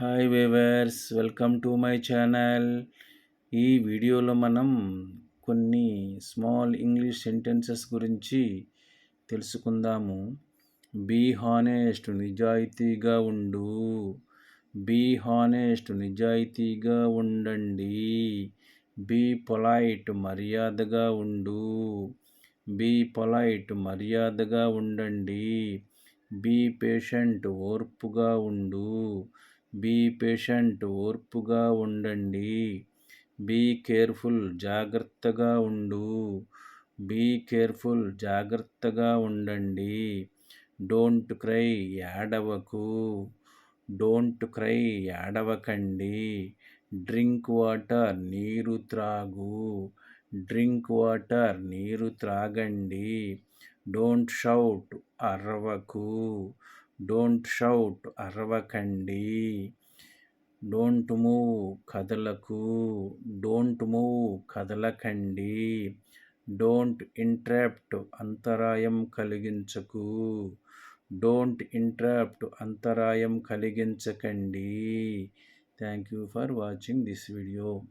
Hi viewers welcome to my channel. ఈ వీడియోలో మనం కొన్ని స్మాల్ ఇంగ్లీష్ సెంటెన్సెస్ గురించి తెలుసుకుందాము. బీ హానెస్ట్ నిజాయితీగా ఉండు. బీ హానెస్ట్ నిజాయితీగా ఉండండి. బీ పొలైట్ మర్యాదగా ఉండు. బీ పొలైట్ మర్యాదగా ఉండండి. బీ పేషెంట్ ఓర్పుగా ఉండు. బీ పేషెంట్ ఓర్పుగా ఉండండి. బీ కేర్ఫుల్ జాగ్రత్తగా ఉండు. బీ కేర్ఫుల్ జాగ్రత్తగా ఉండండి. డోంట్ క్రై ఏడవకు డోంట్ క్రై ఏడవకండి డ్రింక్ వాటర్ నీరు త్రాగు. డ్రింక్ వాటర్ నీరు త్రాగండి. డోంట్ షౌట్ అరవకు. డోంట్ షౌట్ అరవకండి. డోంట్ మూవ్ కదలకు. డోంట్ మూవ్ కదలకండి. డోంట్ ఇంట్రాప్ట్ అంతరాయం కలిగించకు. డోంట్ ఇంట్రాప్ట్ అంతరాయం కలిగించకండి. Thank you for watching this video.